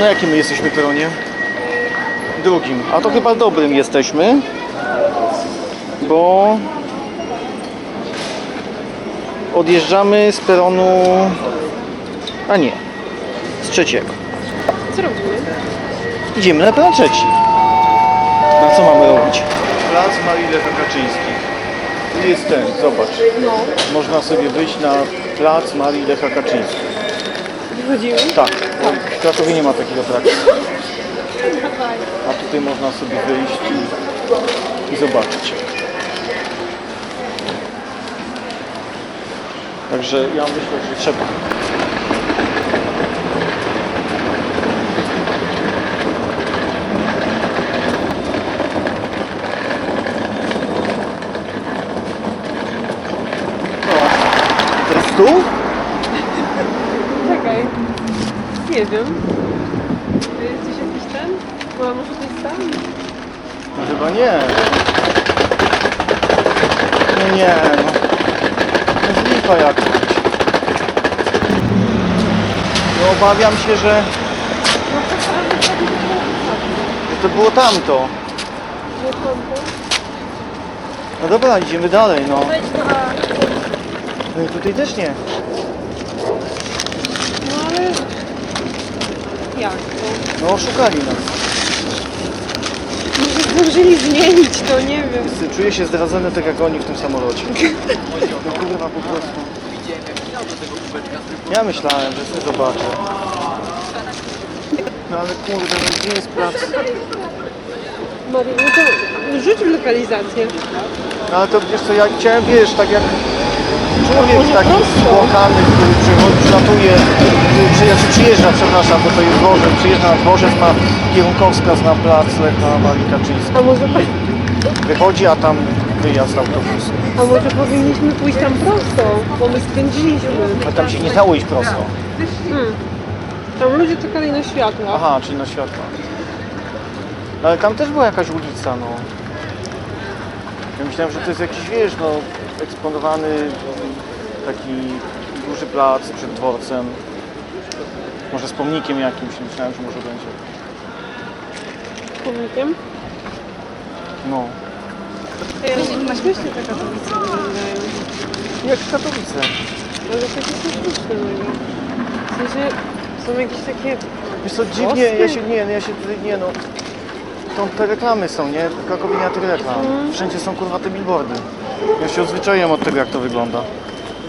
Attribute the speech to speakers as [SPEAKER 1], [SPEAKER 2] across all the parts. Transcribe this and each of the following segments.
[SPEAKER 1] Na jakim my jesteśmy peronie? Drugim. A to chyba dobrym jesteśmy. Bo... Odjeżdżamy z peronu... A nie. Z trzeciego.
[SPEAKER 2] Co robimy?
[SPEAKER 1] Idziemy na peron trzeci. Na co mamy robić? Plac Marii Lecha Kaczyńskich. Tu jest ten, zobacz.
[SPEAKER 2] No.
[SPEAKER 1] Można sobie wyjść na plac Marii Lecha Kaczyńskich.
[SPEAKER 2] Wychodzimy?
[SPEAKER 1] Tak, w Krakowie nie ma takich atrakcji. A tutaj można sobie wyjść i, i zobaczyć. Także ja myślę, że trzeba. Tu?
[SPEAKER 2] Czekaj. Nie wiem. To jest gdzieś jakiś ten? Bo może to jest tam?
[SPEAKER 1] No chyba nie. No nie, no. No z lipa jak. No obawiam się, że że to było tamto.
[SPEAKER 2] Nie tamto.
[SPEAKER 1] No dobra, idziemy dalej, no.
[SPEAKER 2] Wejdź na A.
[SPEAKER 1] No i tutaj też nie.
[SPEAKER 2] No ale... Jak to?
[SPEAKER 1] No oszukali nas.
[SPEAKER 2] Może zdążyli zmienić to, nie wiem.
[SPEAKER 1] Czuję się zdradzony tak jak oni w tym samolocie. No kurwa po prostu. Ja myślałem, że sobie zobaczę. No ale kurde, no gdzie jest plac?
[SPEAKER 2] Marii, no to rzuć w lokalizację.
[SPEAKER 1] No ale to wiesz co, ja chciałem, wiesz, tak jak człowiek taki spłakany, który przylatuje, czy, znaczy przyjeżdża, przepraszam, bo to jest dworzec, przyjeżdża na dworzec, ma kierunkowskaz na plac Lecha Marii Kaczyńskiej.
[SPEAKER 2] A może,
[SPEAKER 1] Wychodzi, a tam wyjazd autobusem.
[SPEAKER 2] a może powinniśmy pójść tam prosto, bo my skręciliśmy.
[SPEAKER 1] A tam się nie dało iść prosto.
[SPEAKER 2] Hmm. Tam ludzie czekali na światła.
[SPEAKER 1] Aha, czyli na światła. No, Ale tam też była jakaś ulica, no. Ja myślałem, że to jest jakiś, wiesz, no, eksponowany taki duży plac przed dworcem. Może z pomnikiem jakimś, myślałem, że może będzie.
[SPEAKER 2] Pomnikiem.
[SPEAKER 1] No.
[SPEAKER 2] Na śmiesznie te Katowice wyglądają.
[SPEAKER 1] Jak Katowice.
[SPEAKER 2] Ale takie są sztuczne mega. W sensie są jakieś takie...
[SPEAKER 1] Wiesz co, dziwnie, ja się, nie, no ja się tutaj, nie no. To te reklamy są, nie? Ma tych reklam. Wszędzie są kurwa te billboardy. Ja się odzwyczaiłem od tego, jak to wygląda.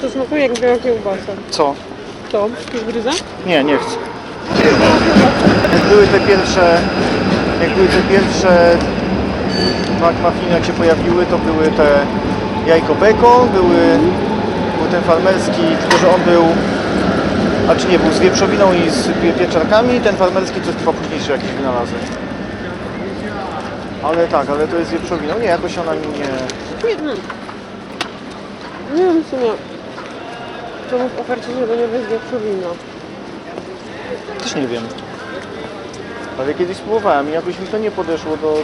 [SPEAKER 2] To smakuje jak biała kiełbasa.
[SPEAKER 1] Co?
[SPEAKER 2] To? Już gryza?
[SPEAKER 1] Nie, nie chcę. Jak były te pierwsze, jak były te pierwsze McMuffiny, jak się pojawiły, to były te jajko bacon, były, był ten farmerski, tylko że on był, a czy nie, był z wieprzowiną i z pie- pieczarkami, ten farmerski to jest chyba późniejszy jakiś wynalazek. Ale tak, ale to jest z wieprzowiną. Nie, jakoś ona mi nie...
[SPEAKER 2] Nie. Nie wiem w sumie. Czemu w ofercie tego nie będzie wieprzowina?
[SPEAKER 1] Też nie wiem. Ale kiedyś spróbowałem i jakoś mi to nie podeszło do...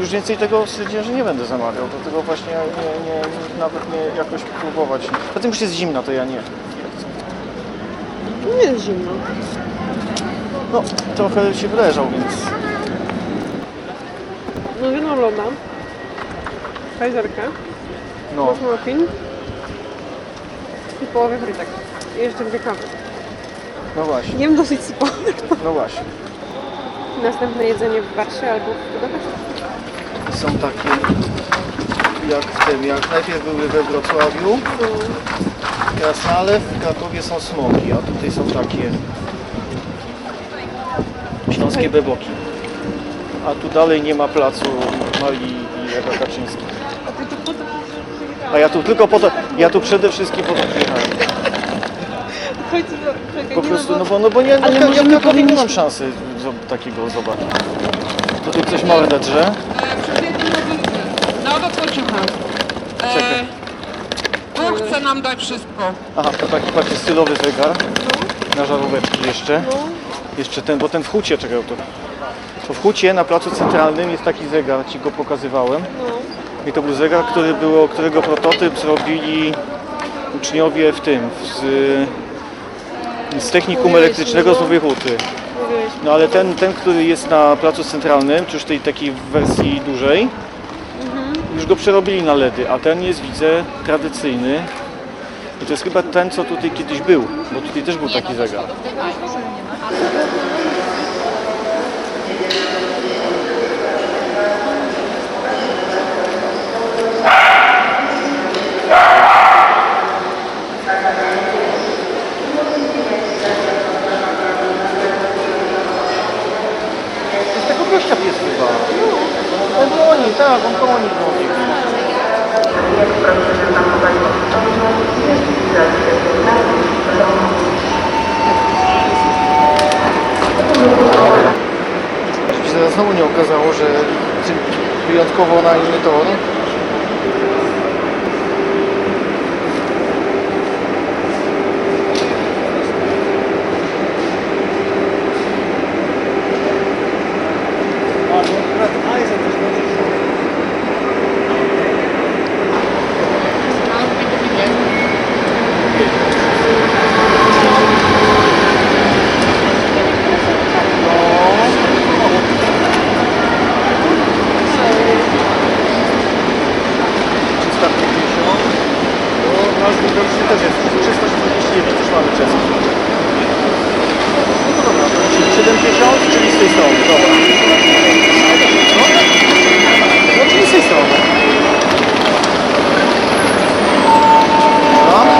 [SPEAKER 1] Już więcej tego stwierdziłem, że nie będę zamawiał. Dlatego właśnie nie, nie, nawet nie jakoś próbować. Poza tym już jest zimna, to ja nie.
[SPEAKER 2] Nie jest zimno.
[SPEAKER 1] No, trochę się wyleżał, więc...
[SPEAKER 2] No jedno loda. Kajzerkę.
[SPEAKER 1] No,
[SPEAKER 2] Muffin. I połowę frytek. I jeszcze dwie kawy.
[SPEAKER 1] no właśnie,
[SPEAKER 2] Jem dosyć sypowe.
[SPEAKER 1] no właśnie.
[SPEAKER 2] Następne jedzenie w Warszawie albo w Budapeszcie.
[SPEAKER 1] Są takie jak w tym, jak najpierw były we Wrocławiu,
[SPEAKER 2] No.
[SPEAKER 1] Krasnale, w Krakowie są smoki, a tutaj są takie śląskie beboki. A tu dalej nie ma placu Marii i Lecha Kaczyńskich.
[SPEAKER 2] A ty tu po to
[SPEAKER 1] A ja tu tylko po to, ja tu przede wszystkim po to przyjechałem.
[SPEAKER 2] Chodź, czekaj,
[SPEAKER 1] Po
[SPEAKER 2] nie
[SPEAKER 1] prostu, no bo, no bo nie,
[SPEAKER 2] Ale
[SPEAKER 1] no,
[SPEAKER 2] może
[SPEAKER 1] ja
[SPEAKER 2] my
[SPEAKER 1] Krakowie nie mam szansy zo- takiego zobaczyć. Tutaj coś mordę drze.
[SPEAKER 3] No to co ciucha?
[SPEAKER 1] Czekaj.
[SPEAKER 3] On chce nam dać wszystko.
[SPEAKER 1] Aha, to taki patrzcie stylowy zegar. Na żaróweczki jeszcze. Jeszcze ten, bo ten w hucie, czekaj, to, to w hucie na placu centralnym jest taki zegar, ci go pokazywałem.
[SPEAKER 2] No.
[SPEAKER 1] I to był zegar, który było, którego prototyp zrobili uczniowie w tym, z, z technikum elektrycznego z
[SPEAKER 2] no.
[SPEAKER 1] Nowej Huty. No ale ten, ten, który jest na placu centralnym, czy już tej takiej wersji dużej, już go przerobili na LEDy, a ten jest widzę tradycyjny. I to jest chyba ten, co tutaj kiedyś był, bo tutaj też był taki zegar. To z tego gościa pies chyba. On broni, tak, on broni broni. Żeby się zaraz znowu nie okazało, że wyjątkowo na inny tor. Widoczny też jest 349, też mamy czeski. No to dobra, to 70, czyli z tej strony, dobra. No czyli z tej strony. Dobra.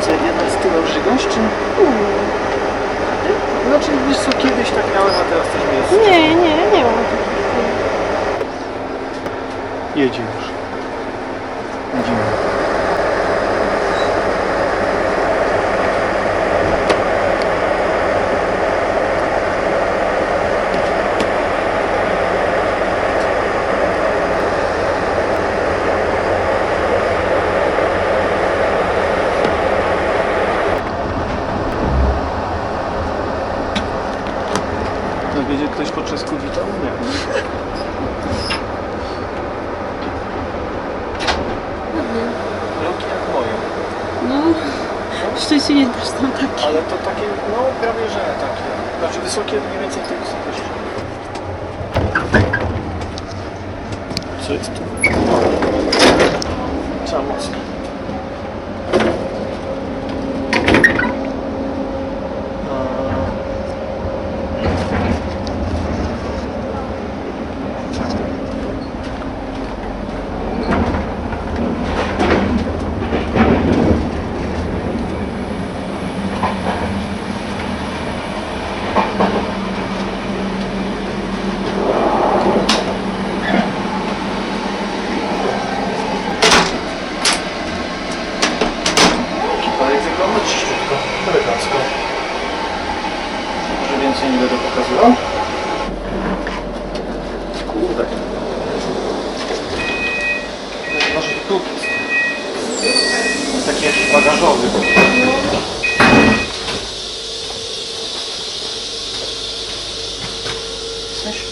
[SPEAKER 1] Co, jednak z tyłu Żygosz, czy? Znaczy, wiesz co, kiedyś tak miałem, a teraz też nie jest.
[SPEAKER 2] Nie, nie, nie mam.
[SPEAKER 1] Jedzie już. Widzimy. No będzie ktoś po czesku witał? Nie. Wielkie jak moje.
[SPEAKER 2] No, Szczecin też tam takie.
[SPEAKER 1] Ale to takie, no prawie że takie. Znaczy wysokie mniej więcej tej wysokości. Co jest tu? Trzeba mocno. Ale jak wygląda czyściutko, elegancko. Może więcej nie będę pokazywał? Kurde. Może to tu jest. Jest taki jakiś bagażowy. Jesteś?